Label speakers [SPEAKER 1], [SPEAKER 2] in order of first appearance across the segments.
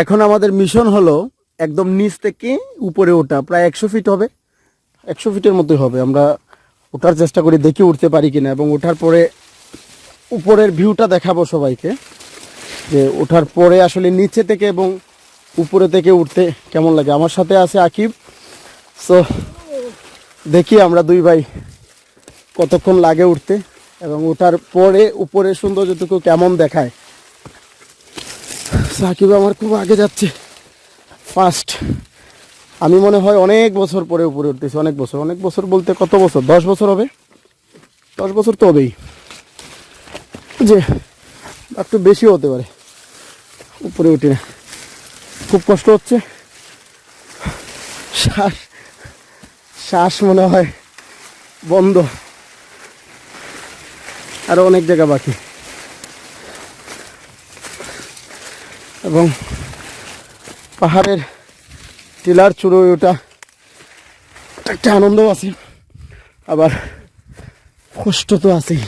[SPEAKER 1] এখন আমাদের মিশন হলো একদম নিচ থেকে উপরে ওঠা, প্রায় একশো ফিট হবে। একশো ফিটের মতোই হবে। আমরা ওঠার চেষ্টা করি, দেখি উঠতে পারি কিনা। এবং ওঠার পরে উপরের ভিউটা দেখাবো সবাইকে, যে ওঠার পরে আসলে নিচে থেকে এবং উপরে থেকে উঠতে কেমন লাগে। আমার সাথে আছে আকিব। সো দেখি আমরা দুই ভাই কতক্ষণ লাগে উঠতে এবং ওঠার পরে উপরে সৌন্দর্যটুকু কেমন দেখায়। সাকিব আমার খুব আগে যাচ্ছে। ফার্স্ট আমি মনে হয় অনেক বছর পরে উপরে উঠতেছি, অনেক বছর অনেক বছর বলতে কত বছর? দশ বছর হবে? দশ বছর তো হবেই। যে, একটু বেশিও হতে পারে। উপরে উঠি না। খুব কষ্ট হচ্ছে। শ্বাস শ্বাস মনে হয় বন্ধ। আরও অনেক জায়গা বাকি। এবং পাহাড়ের টিলার চূড়োয় ওটা একটা আনন্দ আছে। আবার কষ্ট তো আছেই।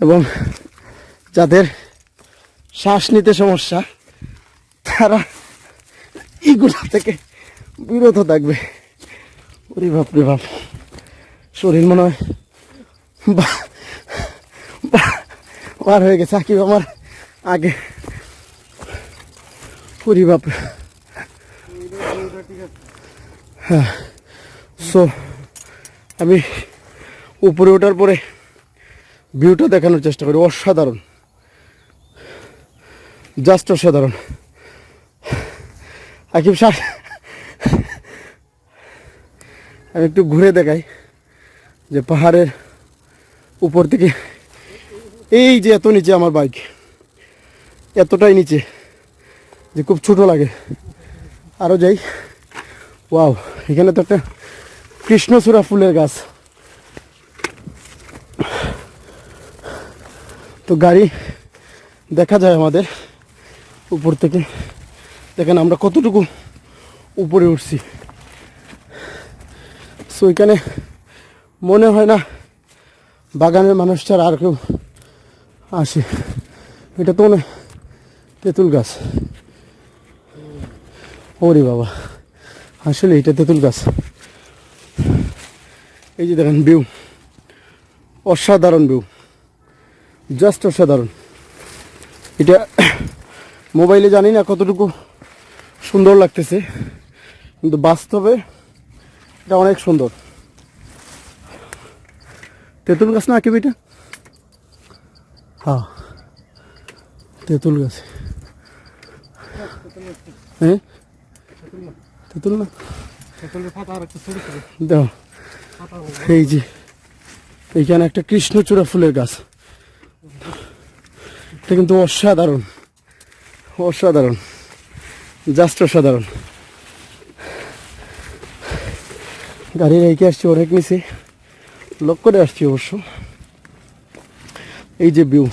[SPEAKER 1] এবং যাদের শ্বাস নিতে সমস্যা, তারা এইগুলা থেকে বিরত থাকবে। ওরে বাপ রে বাপ। শরীর মনে হয় বার হয়ে গেছে, আকিব আমার। আগে। ওরে বাপ। হ্যাঁ সো আমি উপরে ওঠার পরে ভিউটা দেখানোর চেষ্টা করি, অসাধারণ। জাস্ট অসাধারণ। আকিব স্যার আমি একটু ঘুরে দেখাই যে পাহাড়ের উপর থেকে এই যে এত নিচে আমার বাইক এতটাই নিচে যে খুব ছোট লাগে। আরও যাই। ওয়াও, এখানে তো একটা কৃষ্ণচূড়া ফুলের গাছ। তো গাড়ি দেখা যায় আমাদের উপর থেকে। দেখেন আমরা কতটুকু উপরে উঠছি। সো এখানে মনে হয় না বাগানের মানুষ ছাড়া আর কেউ আসে। এটা তো মনে তেঁতুল গাছ। ওরে বাবা, আসলে এটা তেঁতুল গাছ। এই যে দেখেন ভিউ, অসাধারণ ভিউ জাস্ট অসাধারণ। এটা মোবাইলে জানি না কতটুকু সুন্দর লাগতেছে, কিন্তু বাস্তবে এটা অনেক সুন্দর। তেঁতুল গাছ না আঁকিবি এটা হ্যাঁ তেঁতুল গাছ। হ্যাঁ? তেঁতুল না? দেখো এই যে এইখানে একটা কৃষ্ণচূড়া ফুলের গাছ। এটা কিন্তু অসাধারণ। অসাধারণ। জাস্ট অসাধারণ। গাড়ি রেখে আসছি অনেক নিচে। লক করে আসছি অবশ্য। এই যে ভিউ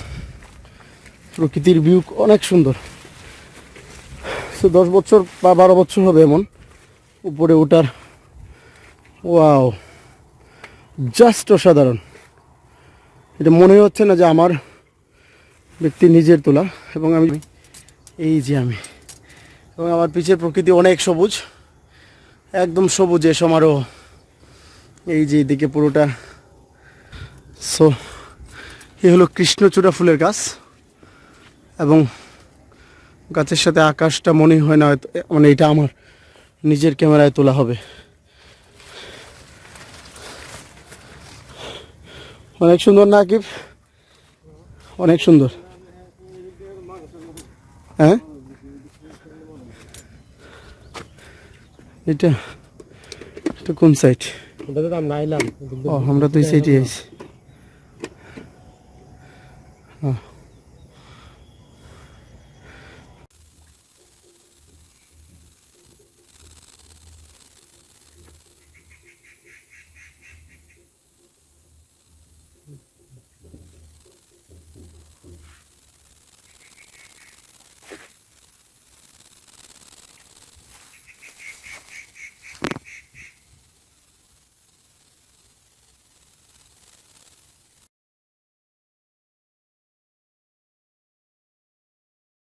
[SPEAKER 1] প্রকৃতির ভিউ অনেক সুন্দর। তো দশ বছর বা বারো বছর হবে এমন। উপরে ওঠার ওয়াও, জাস্ট অসাধারণ। এটা মনে হচ্ছে না যে আমার ব্যক্তি নিজের তোলা, এবং আমি, এই যে আমি, এবং আমার পিছের প্রকৃতি অনেক সবুজ, একদম সবুজে সমারোহ। এই যে এদিকে পুরোটা। সো এই হলো কৃষ্ণচূড়া ফুলের গাছ, এবং গাছের সাথে আকাশটা মনে হয় না মানে এটা আমার নিজের ক্যামেরায় তোলা হবে। অনেক সুন্দর না আকিব? অনেক সুন্দর। হ্যাঁ? এটা এটা কোন সাইড
[SPEAKER 2] আমরা
[SPEAKER 1] ও আমরা তো এই সাইডে আছি।